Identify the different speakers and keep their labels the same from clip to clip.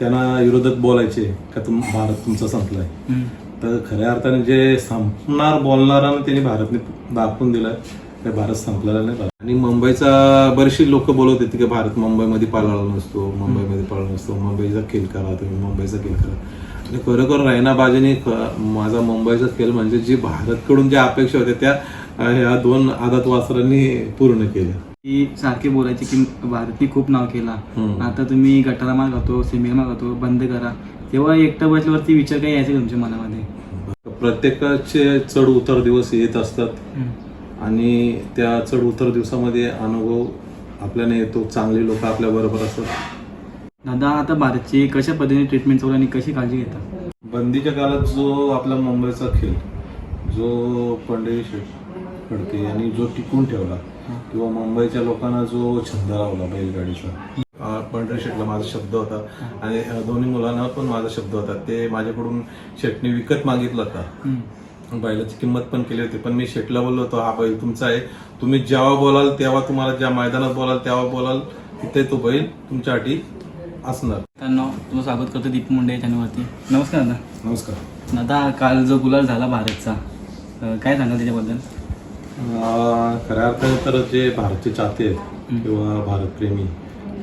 Speaker 1: त्यांना विरोधक बोलायचे का तुम भारत तुमचा संपलाय. तर खऱ्या अर्थाने जे संपणार बोलणारानं त्यांनी भारतने दाखवून दिलाय की भारत संपलेला नाही. आणि मुंबईचा बरेचशी लोक बोलत होते की भारत मुंबईमध्ये पाळला नसतो मुंबईमध्ये पाळला नसतो मुंबईचा खेळ करा तुम्ही मुंबईचा खेळ करा. आणि खरोखर रायना बाजेने माझा मुंबईचा खेळ म्हणजे जी भारतकडून ज्या अपेक्षा होत्या त्या ह्या दोन आदात वासरांनी पूर्ण केल्या.
Speaker 2: की सारखे बोलायचे की भारतने खूप नाव केला. आता तुम्ही गटारा मार खातो मार खातो बंद करा. तेव्हा एकटं बसल्यावरती विचार काही यायचे तुमच्या मनामध्ये?
Speaker 1: प्रत्येकाचे चढ उतार दिवस येत असतात. आणि त्या चढ उतार दिवसामध्ये अनुभव आपल्याला येतो चांगले लोक आपल्या बरोबर असतात.
Speaker 2: दादा आता भारतची कशा पद्धतीने ट्रीटमेंट चालू आणि कशी काळजी घेतात
Speaker 1: बंदीच्या काळात जो आपला मुंबईचा खेळ जो पंढरी शेठ फडके यांनी जो टिकून ठेवला किंवा मुंबईच्या लोकांना जो छंद लावला बैलगाडीचा. पंढरी शेठला माझा शब्द होता. आणि दोन्ही मुलांना पण माझा शब्द होता. ते माझ्याकडून शेटने विकत मागितलं होता. बैलाची किंमत पण केली होती. पण मी शेटला बोललो होतो हा बैल तुमचा आहे. तुम्ही जेव्हा बोलाल तेव्हा तुम्हाला ज्या मैदानात बोलाल तेव्हा बोलाल तिथे तो बैल तुमच्यासाठी असणार.
Speaker 2: मित्रांनो तुझं स्वागत करतो दीप मुंडे चॅनलवरती. नमस्कार दादा.
Speaker 1: नमस्कार.
Speaker 2: दादा काल जो गुलाल झाला भारतचा काय सांगाल त्याच्याबद्दल?
Speaker 1: खऱ्या अर्थाने तर जे भारतचे चाहते आहेत किंवा भारतप्रेमी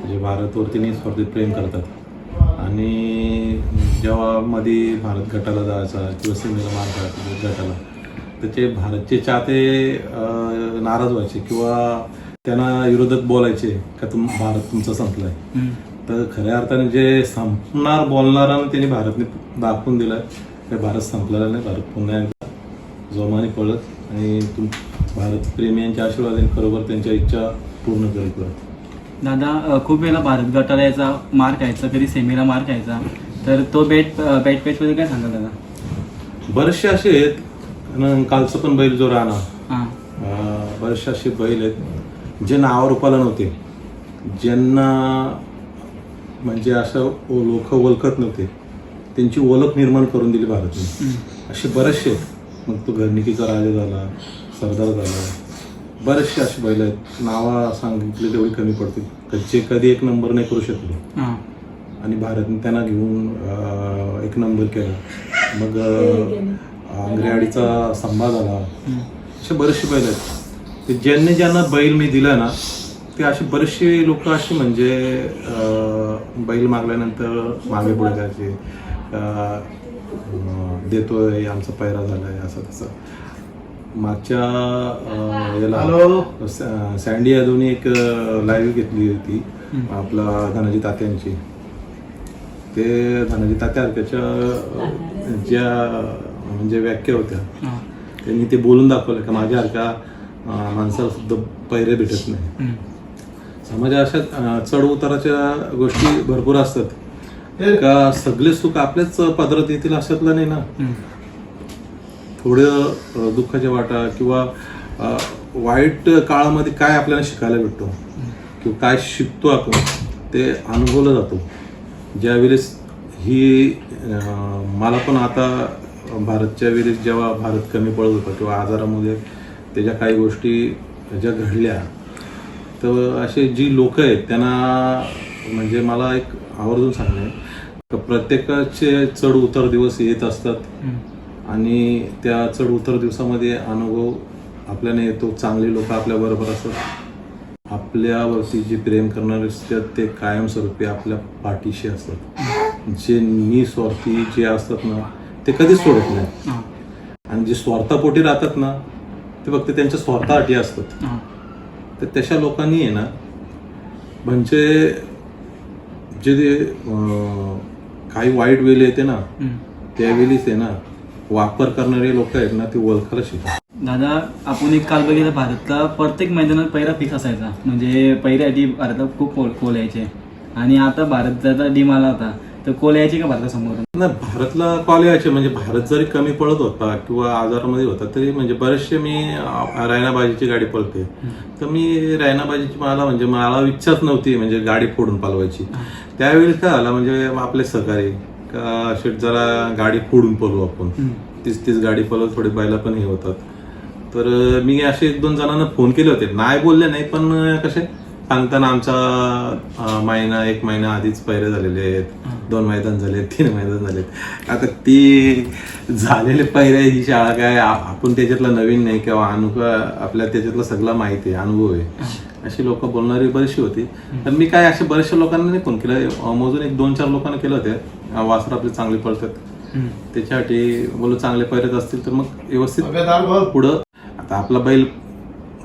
Speaker 1: जे भारतवरती निस्वार्थी प्रेम करतात आणि जेव्हा मध्ये भारत गटाला जायचा किंवा सीमेला मार करायचा गटाला तर ते भारतचे चाहते नाराज व्हायचे किंवा त्यांना विरोधक बोलायचे का तुम भारत तुमचा संपलाय. तर खऱ्या अर्थाने जे संपणार बोलणारानं त्यांनी भारतने दाखवून दिलाय की भारत संपलेला नाही भारत पुन्हा एकदा जोमाने पळत आणि तुम भारत प्रेमियांच्या आशीर्वादाने खरोबर त्यांच्या इच्छा पूर्ण करेल परत.
Speaker 2: दादा खूप वेळेला भारत गटाला यायचा मार खायचा कधी सेमीला मार खायचा तर तो बॅट बॅट पॅचमध्ये काय सांगाल दादा?
Speaker 1: बरेचसे असे आहेत आणि कालचं पण बैल जो राहणार
Speaker 2: हां.
Speaker 1: अं, बरेचसे असे बैल आहेत जे नावारूपाला नव्हते ज्यांना म्हणजे असं लोक ओळखत नव्हते. त्यांची ओळख निर्माण करून दिली भारतने. असे बरेचसे आहेत. मग तो घरनिकीचा राजा झाला सरदार झाला. बरेचसे असे बैल आहेत. नावा सांगितले तेवढी कमी पडते क- जे कधी एक नंबर नाही करू शकले.
Speaker 2: हां.
Speaker 1: आणि भारतने त्यांना घेऊन एक नंबर केला. मग अं, आंग्रेवाडीचा संभा झाला. असे बरेचसे बैल आहेत. ते ज्यांनी ज्यांना बैल मी दिला ना ते असे बरेचसे लोक असे म्हणजे बैल मागल्यानंतर मागे पुढे अं, देतोय आमचा पैरा झालाय असं तसं. मागच्या याला सँडी यादवने एक लाईव्ह घेतली होती. आपला धनाजी तात्यांची. ते धनाजी तात्या त्याच्या ज्या म्हणजे व्याख्या होत्या. त्यांनी ते बोलून दाखवलं का माझ्यासारख्या माणसाला सुद्धा पैरे भेटत नाही. समाजात अशा चढ उताराच्या गोष्टी भरपूर असतात. का सगळे सुख आपल्याच पदरात येतील अशातलं नाही ना. थोडं दुःखाच्या वाटा किंवा वाईट काळामध्ये काय आपल्याला शिकायला भेटतो? किंवा काय शिकतो आपण? ते अनुभवलं जातो. ज्यावेळेस ही मला पण आता भारतच्या वेळेस जेव्हा भारत कमी पडत होता किंवा आजारामध्ये त्याच्या काही गोष्टी ज्या घडल्या तर असे जी लोक आहेत त्यांना म्हणजे मला एक आवर्जून सांगणे प्रत्येकाचे चढ उतार दिवस येत असतात. आणि त्या चढ उतार दिवसामध्ये अनुभव आपल्याला येतो चांगले लोक आपल्या बरोबर असतात. आपल्यावरती जे प्रेम करणारे असतात ते कायमस्वरूपी आपल्या पाठीशी असतात. जे निस्वार्थी जे असतात ना ते कधीच सोडत नाही. आणि जे स्वार्थापोटी राहतात ना ते फक्त त्यांच्या स्वार्थासाठी असतात. तर तशा लोकांनी आहे ना म्हणजे जे काही वाईट वेळ येते ना. त्यावेळीच आहे ना वापर करणारे लोक आहेत ना ते ओळखायला शिका
Speaker 2: दादा आपण एक काल बघितलं भारतला प्रत्येक मैदानात पहिला फिक्स असायचा. म्हणजे पहिल्यासाठी भारतात खूप कोल कोल यायचे. आणि आता भारताचा डीम आला होता तर कोल यायचे का भारतासमोर
Speaker 1: ना भारतला कॉल यायचे. म्हणजे भारत जरी कमी पडत होता किंवा आजारामध्ये होता तरी म्हणजे बरेचसे मी अं, रायनाबाजीची गाडी पळते. तर मी रायनाबाजीची मला म्हणजे मला इच्छाच नव्हती म्हणजे गाडी फोडून पालवायची. त्यावेळी काय झालं म्हणजे आपले सहकारी का शेट जरा गाडी फोडून पळू आपण. तीच तीच गाडी पळत थोडी बैला पण हे होतात. तर मी असे एक दोन जणांना फोन केले होते. नाही बोलले नाही पण कसे सांगताना आमचा महिना एक महिना आधीच पैरे झालेले आहेत. दोन मैदान झाले तीन मैदान झालेत. आता ती झालेले पैरे ही शाळा काय आपण त्याच्यातला नवीन नाही किंवा अनुभव आपल्या त्याच्यातलं सगळं माहिती आहे अनुभव आहे. अशी लोक बोलणारी बरीचशी होती. तर मी काय अशा बऱ्याचशा लोकांना नाही फोन केलं. मोजून एक दोन चार लोकांना केलं होते. वासर आपले चांगले पळतात त्याच्यासाठी बोलू चांगले पैरत असतील तर मग व्यवस्थित पुढं. आता आपला बैल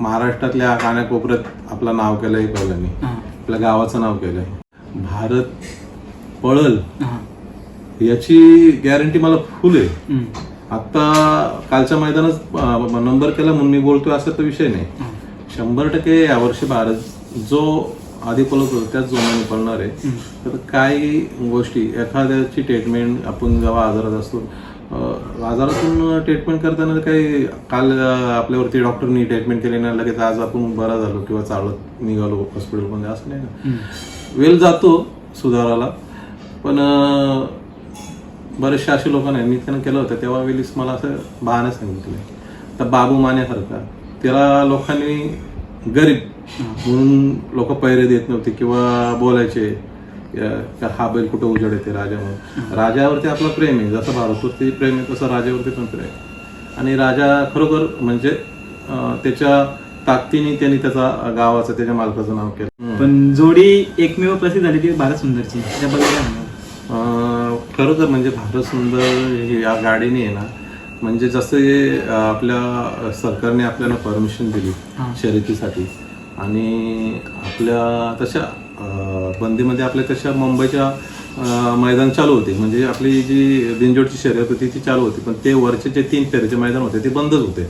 Speaker 1: महाराष्ट्रातल्या कानाकोपऱ्यात आपलं नाव केलंय पहिल्यांनी
Speaker 2: हां.
Speaker 1: आपल्या गावाचं नाव केलंय. भारत पळल याची गॅरंटी मला फुल आहे. आता कालच्या मैदानात नंबर केला म्हणून मी बोलतोय असा तर विषय नाही. शंभर टक्के यावर्षी भारत जो आधी पळत होतो त्याच जोमाने पळणार आहे. तर काही गोष्टी एखाद्याची ट्रीटमेंट आपण जेव्हा आजारात असतो आजारातून ट्रीटमेंट करताना काही काल आपल्यावरती डॉक्टरनी ट्रीटमेंट केली नाही लगेच आज आपण बरा झालो किंवा चालत निघालो हॉस्पिटलमध्ये असं नाही ना. वेळ जातो सुधाराला पण अं, बरेचसे असे लोकांना मी त्यांना केलं होतं तेव्हा वेळीस मला असं बहाणे सांगितले. तर बाबू मानेसारखा त्याला लोकांनी गरीब म्हणून लोक पैरे देत नव्हते किंवा बोलायचे. का हा बैल कुठं उजड येते राजावर राजावरती आपलं प्रेम आहे जसं भारतवरती प्रेम आहे तसं राजावरती पण प्रेम आहे. आणि राजा खरोखर म्हणजे त्याच्या ताकदीने त्यांनी त्याचा गावाचं त्याच्या मालकाचं नाव केलं.
Speaker 2: पण जोडी एकमेव प्रसिद्ध झाली ती भारत सुंदरची
Speaker 1: खरोखर म्हणजे भारत सुंदर ही या गाडीने आहे ना म्हणजे जसं हे, आपल्या सरकारने आपल्याला परमिशन दिली. शर्यतीसाठी. आणि आपल्या तशा बंदीमध्ये आपल्या तशा मुंबईच्या मैदान चालू होते. म्हणजे आपली जी बिनजोडची शर्यत होती ती चालू होती. पण ते वरचे जे तीन फेरीचे मैदान होते ते बंदच होते.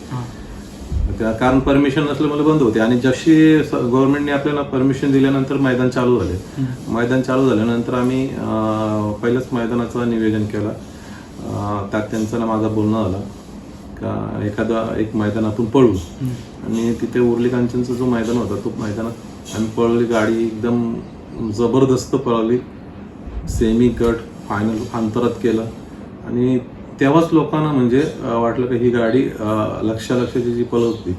Speaker 1: त्या- कारण परमिशन नसल्यामुळे बंद होते. आणि जशी गव्हर्नमेंटने आपल्याला परमिशन दिल्यानंतर मैदान चालू झाले. मैदान चालू झाल्यानंतर आम्ही अं, पहिलंच मैदानाचं निवेदन केलं. अं, त्यात त्यांचं ना माझं बोलणं झालं. का एखादा एक मैदान आपण पळू आणि तिथे उर्ली कांचनचा जो मैदान होता तो मैदानात आम्ही पळवली गाडी एकदम जबरदस्त पळवली सेमी गट फायनल अंतरात केलं. आणि तेव्हाच लोकांना म्हणजे वाटलं की ही गाडी अं, लक्ष लक्षाची जी पळत होती.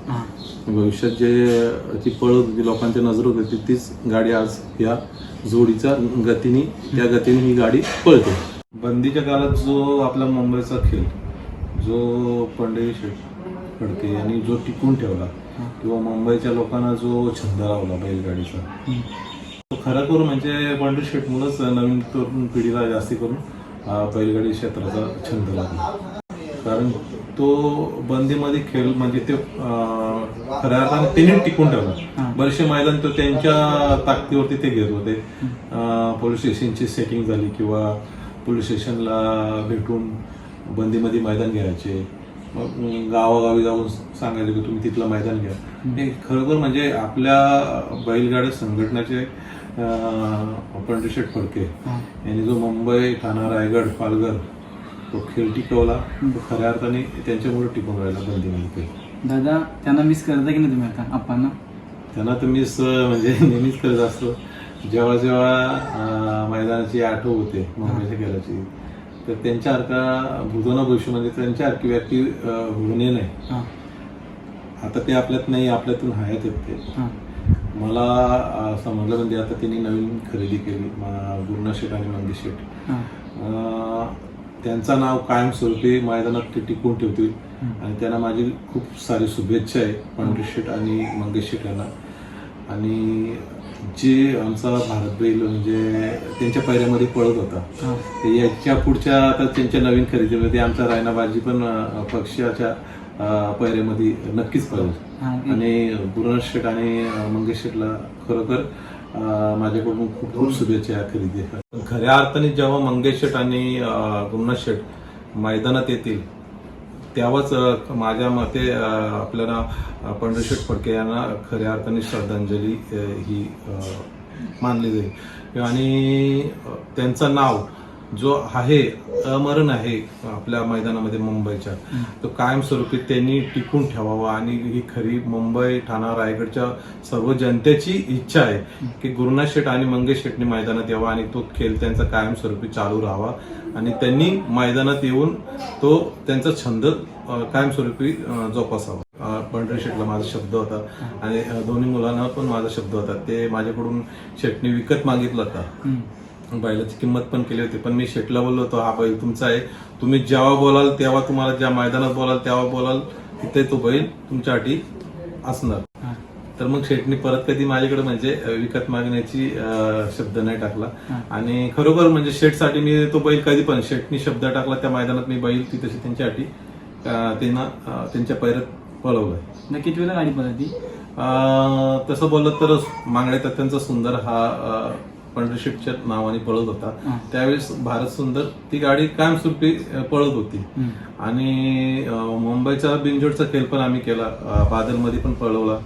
Speaker 1: भविष्यात जे ती पळत होती लोकांच्या नजरेत होती तीच गाडी आज या जोडीच्या गतीने त्या गतीने ही गाडी पळते. बंदीच्या काळात जो आपला मुंबईचा खेळ जो पंढरी शेठ फडके यांनी जो टिकून ठेवला किंवा मुंबईच्या लोकांना जो छंद लावला बैलगाडीचा तो खरा करून म्हणजे पंढरी शेठमुळंच नवीन तरुण पिढीला जास्ती करून बैलगाडी क्षेत्राचा छंद लागला. कारण तो बंदीमध्ये खेळ म्हणजे ते खऱ्या अर्थाने त्यांनी टिकून ठेवला. बरेचसे मैदान तो त्यांच्या ताकदीवरती ते घेत होते. पोलीस स्टेशनची सेटिंग झाली किंवा पोलीस स्टेशनला भेटून बंदीमध्ये मैदान घ्यायचे मग गावागावी जाऊन सांगायचे की तुम्ही तिथलं मैदान घ्या. हे खरोखर म्हणजे आपल्या बैलगाड्या संघटनेचे पंडितशेठ फडके. यांनी जो मुंबई ठाणा रायगड पालघर तो खेळ टिकवला. तो खऱ्या अर्थाने त्यांच्यामुळे टिकून राहिला बंदीमध्ये खेळ.
Speaker 2: दादा त्यांना मिस करता की नाही तुम्ही आता आप्पांना?
Speaker 1: त्यांना तर अं, म्हणजे नेहमीच करत असतो. जेव्हा जेव्हा मैदानाची आठव होते मुंबईच्या खेळाची तर त्यांच्यासारखा भूतोना भविष्यामध्ये त्यांच्यासारखी व्यक्ती अं, होणे नाही.
Speaker 2: हां.
Speaker 1: आता ते आपल्यात नाही आपल्यातून आहेत ते.
Speaker 2: हां.
Speaker 1: मला समजलं म्हणजे आता त्यांनी नवीन खरेदी केली गुरुना शेठ आणि मंगेश शेठ.
Speaker 2: हां.
Speaker 1: त्यांचं नाव कायमस्वरूपी मैदानात ते टिकून ठेवतील. आणि त्यांना माझी खूप सारी शुभेच्छा आहे पंडित शेठ आणि मंगेश शेठ यांना. आणि जे आमचा भारत बैल म्हणजे त्यांच्या पायऱ्यामध्ये पळत होता. ते याच्या पुढच्या आता त्यांच्या नवीन खरेदीमध्ये आमचा रायनाबाजी पण अं, पक्षाच्या अं, पायऱ्यामध्ये नक्कीच पळेल. आणि गुरुनाथ शेठ आणि मंगेश शेठला खरोखर माझ्याकडून खूप खूप शुभेच्छा या खरेदी खऱ्या अर्थाने जेव्हा मंगेश शेठ आणि गुरुनाथ शेठ मैदानात येतील तेव्हाच माझ्या मते आपल्याला पंढरीशेठ पंडित फडके यांना खऱ्या अर्थाने श्रद्धांजली ही मानली जाईल. आणि त्यांचं नाव जो आहे अमरण आहे आपल्या मैदानामध्ये मुंबईच्या तो कायमस्वरूपी त्यांनी टिकून ठेवावा. आणि ही खरी मुंबई ठाणा रायगडच्या सर्व जनतेची इच्छा आहे की गुरुनाथ शेठ आणि मंगेश शेठनी मैदानात यावा आणि तो खेळ त्यांचा कायमस्वरूपी चालू राहावा. आणि त्यांनी मैदानात येऊन तो त्यांचा छंद कायमस्वरूपी जोपासावा. पंढरी शेटला माझा शब्द होता. आणि दोन्ही मुलांना पण माझा शब्द होता. ते माझ्याकडून शेटने विकत मागितला होता. बैलाची किंमत पण केली होती पण मी शेटला बोललो होतो हा बैल तुमचा आहे. तुम्ही जेव्हा बोलाल तेव्हा तुम्हाला ज्या मैदानात बोलाल तेव्हा बोलाल तिथे तो बैल तुमच्यासाठी असणार. तर मग शेटनी परत कधी माझ्याकडे म्हणजे विकत मागण्याची शब्द नाही टाकला. आणि खरोखर म्हणजे शेटसाठी मी तो बैल कधी पण शेटनी शब्द टाकला त्या मैदानात मी बैल ती तशी त्यांच्यासाठी त्यांना त्यांच्या पैरात पळवलंय
Speaker 2: नक्की किती वेळा गाडी पळती
Speaker 1: अं, तसं बोललं तर मांगडे तत्यांचा सुंदर हा शेटच्या नावाने पळत होता. त्यावेळेस भारत सुंदर ती गाडी कायमस्वरूपी पळत होती. आणि मुंबईचा बिंजोडचा खेळ पण आम्ही केला. बादलमध्ये पण पळवला.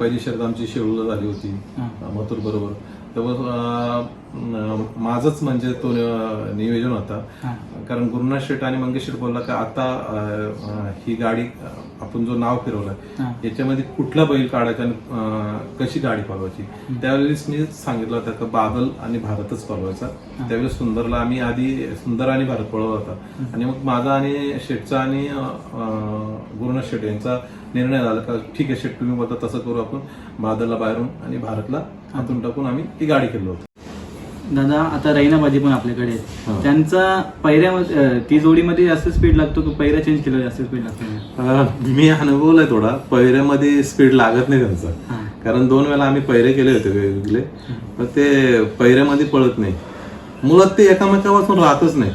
Speaker 1: पहिली शर्यत आमची शेळूला झाली होती. मथुर बरोबर तेव्हा माझंच म्हणजे तो नियोजन होता. कारण गुरुनाथ शेठ आणि मंगेश शेठ बोलला की आता ही गाडी आपण जो नाव फिरवलाय
Speaker 2: हा.
Speaker 1: याच्यामध्ये कुठला बैल काढायचा आणि कशी गाडी पळवायची? त्यावेळेस मी सांगितलं होतं की बादल आणि भारतच पळवायचा. त्यावेळेस सुंदरला आम्ही आधी सुंदर आणि भारत पळवला होता. आणि मग माझा आणि शेठचा आणि गुरुनाथ शेठ यांचा निर्णय झाला का ठीक आहे शेठ तुम्ही बोलता तसं करू आपण बादलला बाहेरून आणि भारतला हातून टाकून आम्ही ती गाडी केली होती.
Speaker 2: दादा आता रैनाबाजी पण आपल्याकडे
Speaker 1: हा.
Speaker 2: आहेत त्यांचा पहिऱ्यामध्ये ती जोडीमध्ये जास्त स्पीड लागतो की पहिरा चेंज केलं जास्त स्पीड लागतो?
Speaker 1: मी अनुभवलाय थोडा. पहिऱ्यामध्ये स्पीड लागत नाही त्यांचा.
Speaker 2: हा.
Speaker 1: कारण दोन वेळा आम्ही पैरे केले होते वेगवेगळे. पण ते पैऱ्यामध्ये पळत नाही. मुळात ते एकामेकापासून राहतच नाही.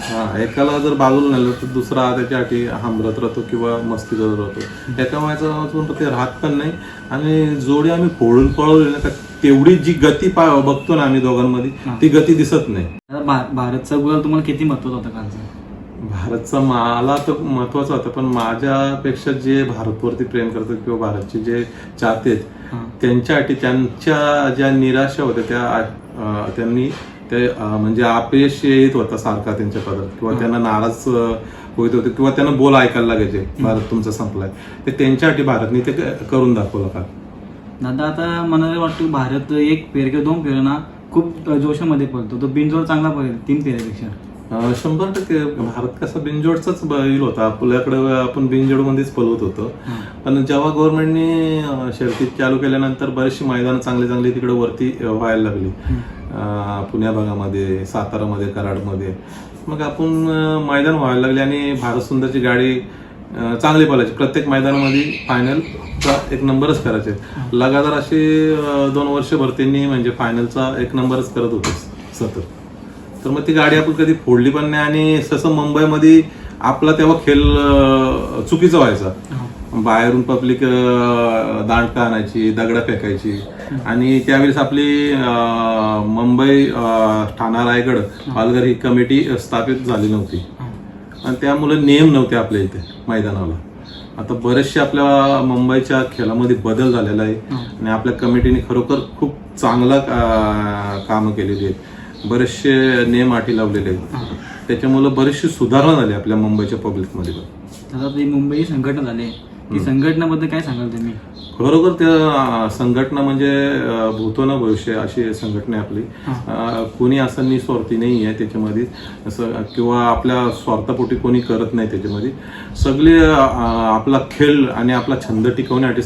Speaker 2: हा
Speaker 1: एकाला जर बाजूला नेलं तर दुसरा त्याच्यासाठी हांबरत राहतो किंवा मस्ती करत राहतो एकामेकापासून ते राहत पण नाही. आणि जोडी आम्ही फोडून पळवली ना का तेवढी जी गती पा बघतो ना आम्ही दोघांमध्ये ती गती दिसत नाही.
Speaker 2: भारतचा गुलाल तुम्हाला किती महत्त्वाचा होता कालचा?
Speaker 1: भारतचा मला तर महत्त्वाचा होता पण माझ्यापेक्षा जे भारतवरती प्रेम करतात किंवा भारतचे जे चाहते. त्यांच्यासाठी त्यांच्या ज्या निराशा होत्या त्या त्यांनी ते म्हणजे अपयश येत होता सारखा त्यांच्या पदात किंवा त्यांना नाराज होत होते. किंवा त्यांना बोल ऐकायला लागायचे भारत तुमचा संपलाय. ते त्यांच्यासाठी भारतने ते करून दाखवलं का?
Speaker 2: दादा आता मला वाटतं भारत एक फेर किंवा दोन फेर ना खूप जोशामध्ये पळतो तो बिनजोड चांगला पळेल तीन फेऱ्यापेक्षा.
Speaker 1: शंभर टक्के. भारत कसा बिनजोडचाच बैल होता. आपल्याकडे आपण बिनजोडमध्येच पळवत होतो. पण जेव्हा गव्हर्नमेंटने शर्ती चालू केल्यानंतर बरेचशी मैदानं चांगली चांगली तिकडे वरती व्हायला लागली. पुण्या भागामध्ये सातारामध्ये कराडमध्ये. मग आपण मैदान व्हायला लागले आणि भारत सुंदरची गाडी चांगली पळायची. प्रत्येक मैदानामध्ये फायनलचा एक नंबरच करायचे. लगातार असे दोन वर्षभर त्यांनी म्हणजे फायनलचा एक नंबरच करत होते सतत. तर मग ती गाडी आपण कधी फोडली पण नाही आणि तसं मुंबईमध्ये आपला तेव्हा खेळ चुकीचा व्हायचा. बाहेरून पब्लिक दांडका आणायची दगडा फेकायची. आणि त्यावेळेस आपली मुंबई ठाणा रायगड पालघर ही कमिटी स्थापित झाली नव्हती. आणि त्यामुळे नियम नव्हते आपल्या इथे मैदानाला. आता बरेचसे आपल्या मुंबईच्या खेळामध्ये बदल झालेला आहे. आणि आपल्या कमिटीने खरोखर खूप चांगला कामं केलेली आहेत. बरेचसे नियम अटी लावलेले आहेत. त्याच्यामुळे बरीचशी सुधारणा झाली आपल्या मुंबईच्या पब्लिकमध्ये पण
Speaker 2: दादा ती मुंबई संघटना झाली. ती संघटनेबद्दल काय सांगाल तुम्ही?
Speaker 1: खरोखर त्या संघटना म्हणजे भूतो न भविष्य अशी संघटना आहे आपली. कोणी असं निस्वार्थी नाही आहे त्याच्यामध्ये. असं किंवा आपल्या स्वार्थापोटी कोणी करत नाही त्याच्यामध्ये. सगळे आपला खेळ आणि आपला छंद टिकवण्यासाठी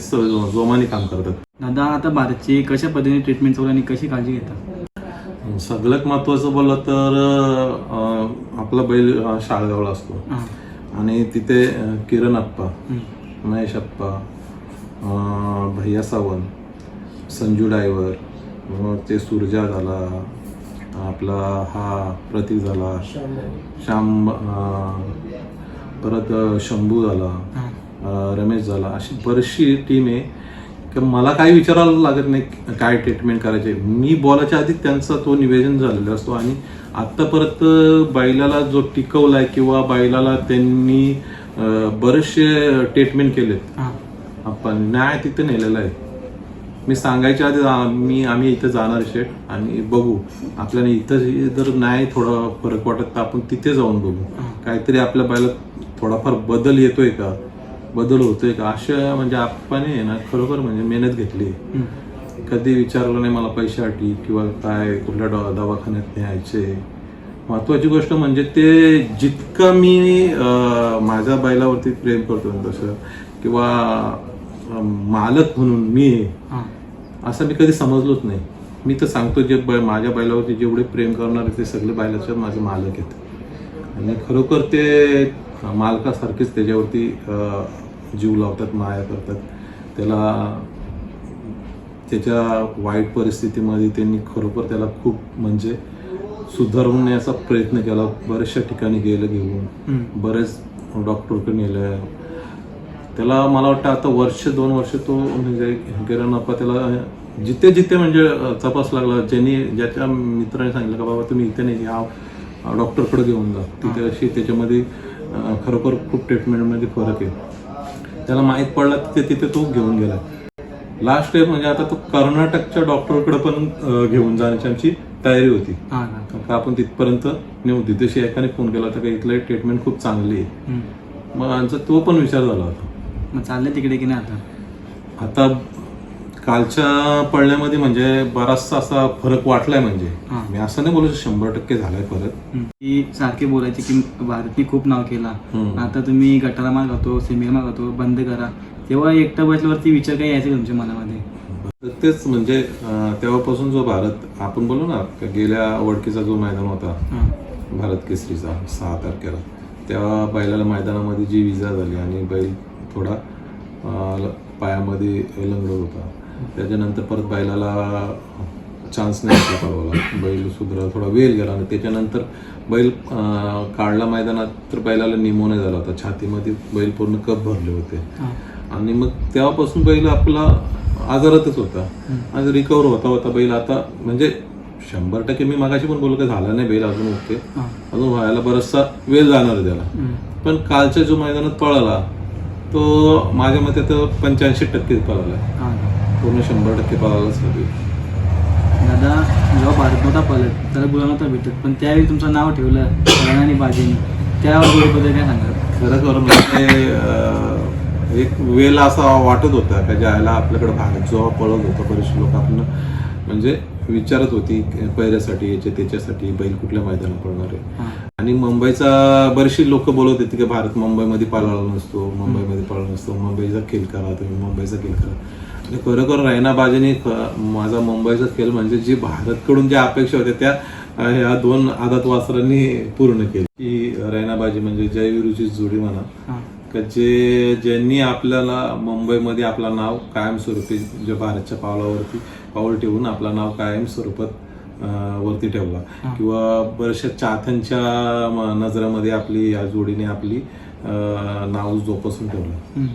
Speaker 1: जोमाने काम करतात.
Speaker 2: दादा आता भारतची कशा पद्धतीने ट्रीटमेंट चालू आणि कशी काळजी घेतात
Speaker 1: सगळ्यात महत्वाचं बोललं तर आपला बैल अं, शाळगावला असतो. आणि तिथे किरण
Speaker 2: हम्म.
Speaker 1: महेश अप्पा भैया सावंत संजू डायव्हर मग ते सुरजा झाला आपला हा प्रतीक झाला श्याम परत शंभू झाला रमेश झाला. अशी बरीचशी टीम आहे. की मला काही विचारायला लागत नाही काय ट्रीटमेंट करायचे मी बोलायच्या आधी त्यांचा तो निवेदन झालेला असतो आणि आत्ता परत बैलाला जो टिकवलाय किंवा बैलाला त्यांनी बरेचसे ट्रीटमेंट केलेत
Speaker 2: हा.
Speaker 1: आपण न्याय तिथे नेलेला आहे. मी सांगायच्या आधी मी आम्ही इथं जाणार शेट आणि बघू. आपल्याला इथं जर न्याय थोडा फरक वाटत तर आपण तिथे जाऊन बघू. काहीतरी आपल्या बैलात थोडाफार बदल येतोय का? बदल होतोय का? अशा म्हणजे आपण आहे ना खरोखर म्हणजे मेहनत घेतली. कधी विचारलं नाही मला पैशासाठी किंवा काय कुठल्या दवा- दवाखान्यात न्यायचे? महत्वाची गोष्ट म्हणजे ते जितकं मी माझ्या बैलावरती प्रेम करतो तसं किंवा मालक म्हणून मी असं मी कधी समजलोच नाही. मी तर सांगतो जे बै माझ्या बैलावरती जेवढे प्रेम करणारे ते सगळे बैलाचे माझे मालक आहेत. आणि खरोखर ते मालकासारखेच त्याच्यावरती जीव लावतात माया करतात. त्याला त्याच्या वाईट परिस्थितीमध्ये त्यांनी खरोखर त्याला खूप म्हणजे सुधारवण्याचा प्रयत्न केला. बऱ्याचशा ठिकाणी गेलं घेऊन. बरेच डॉक्टरकडे नेलं. त्याला मला वाटतं आता वर्ष दोन वर्ष तो म्हणजे गिरणप्पा त्याला जिथे जिथे म्हणजे तपास लागला. ज्यांनी ज्याच्या मित्राने सांगितलं का बाबा तुम्ही इथे नाही या डॉक्टरकडे घेऊन जा. तिथे अशी त्याच्यामध्ये खरोखर खूप ट्रीटमेंटमध्ये फरक आहे. त्याला माहीत पडला तिथे तिथे तो घेऊन गेला. लास्ट स्टेप म्हणजे आता तो कर्नाटकच्या डॉक्टरकडे पण घेऊन जाण्याची आमची तयारी होती.
Speaker 2: हां
Speaker 1: आपण तिथपर्यंत नेऊ. तिथे एकाने फोन केला होता का इथलं ट्रीटमेंट खूप चांगली आहे.
Speaker 2: हम्म.
Speaker 1: मग आमचा तो पण विचार झाला होता.
Speaker 2: मग चाललंय तिकडे की नाही आता?
Speaker 1: आता कालच्या पडण्यामध्ये म्हणजे बराचसा असा फरक वाटलाय म्हणजे.
Speaker 2: हां.
Speaker 1: मी असं नाही बोलू शकत शंभर टक्के झालाय फरक.
Speaker 2: हम्म. की सारखे बोलायचे की भारतने खूप नाव केला.
Speaker 1: हम्म.
Speaker 2: आता तुम्ही गटाला माल खातो सेमीला खातो बंद करा. तेव्हा एकटा बसल्यावरती विचार काही यायचे तुमच्या मनामध्ये?
Speaker 1: तेच म्हणजे तेव्हापासून जो भारत आपण बोलू ना का गेल्या वडकीचा जो मैदान होता भारत केसरीचा सहा तारखेला तेव्हा बैलाला मैदानामध्ये जी विजा झाली आणि बैल थोडा पायामध्ये लंगडत होता. त्याच्यानंतर परत बैलाला चान्स नाही पळवायला. बैल सुधरा थोडा वेळ गेला आणि त्याच्यानंतर बैल काढला मैदानात तर बैलाला निमोनिया झाला होता. छातीमध्ये बैल पूर्ण कप भरले होते. आणि मग तेव्हापासून बैल आपला आजारातच होता. आज रिकवर होता होता बैल. आता म्हणजे शंभर टक्के मी मागाशी पण बोललो की झाला नाही बैल अजून ओके.
Speaker 2: हां.
Speaker 1: अजून व्हायला बराचसा वेळ जाणार त्याला. पण कालच्या जो मैदानात पळाला तो माझ्या मते तर पंच्याऐंशी टक्के पळाला. पूर्ण शंभर टक्के पळालाच नाही
Speaker 2: दादा जेव्हा भारत नव्हता पळत त्याला गुलाम नव्हता भेटत पण त्यावेळी तुमचं नाव ठेवलं आणि बाजीने. त्यावर काय सांगाल?
Speaker 1: खरं खरं म्हणजे एक वेळ असा वाटत होता का ज्याला आपल्याकडे भारत जेव्हा पळत होता बरेचसे लोक आपण म्हणजे विचारत होती पहिल्यासाठी याच्या त्याच्यासाठी बैल कुठल्या मैदानात पळणार आहे? आणि मुंबईचा बरेचशी लोक बोलत होते की भारत मुंबईमध्ये पळाला नसतो मुंबईमध्ये पळाला नसतो मुंबईचा खेळ करा तुम्ही मुंबईचा खेळ करा. आणि खरोखर रैना बाजेने माझा मुंबईचा खेळ म्हणजे जी भारतकडून ज्या अपेक्षा होत्या त्या ह्या दोन आदात वासरांनी पूर्ण केली की रैना बाजी म्हणजे जयवीरूची जोडी म्हणा का जे ज्यांनी आपल्याला मुंबईमध्ये आपला नाव कायमस्वरूपी जे भारतच्या पावलावरती पाऊल ठेवून आपला नाव कायम स्वरूपात अं, वरती ठेवला. किंवा बऱ्याचशा चाहत्यांच्या म- नजरेमध्ये आपली या जोडीने आपली नाव जोपासून ठेवलं.